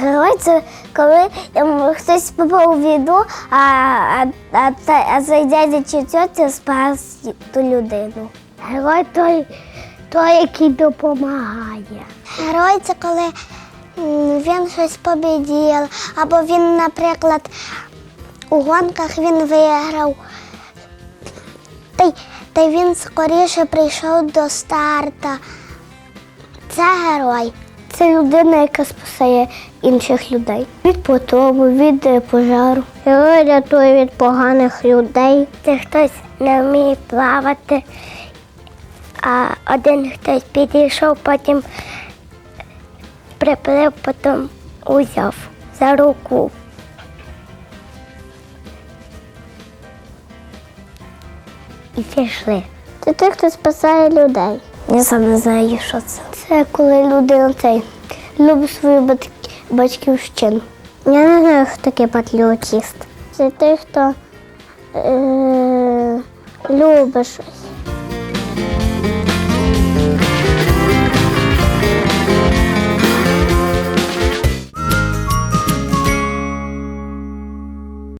Герой це коли хтось попав у біду, а, а, а, а цей дядя чи тьотя спас ту людину. Герой той, той, який допомагає. Герой це коли він щось побідів, або він, наприклад, у гонках він виграв. Та та він скоріше прийшов до старта. Це герой. Це людина, яка спасає інших людей. Від потопу, від е, пожару. Герой рятує від поганих людей. Це хтось не вміє плавати, а один хтось підійшов, потім приплив, потім узяв за руку. І пішли. Це той, хто спасає людей. Я сам не знаю, що це. Це коли людина цей любить свою батьківщину. Я не знаю, хто такий патріотіст. Це той, хто е... любить щось.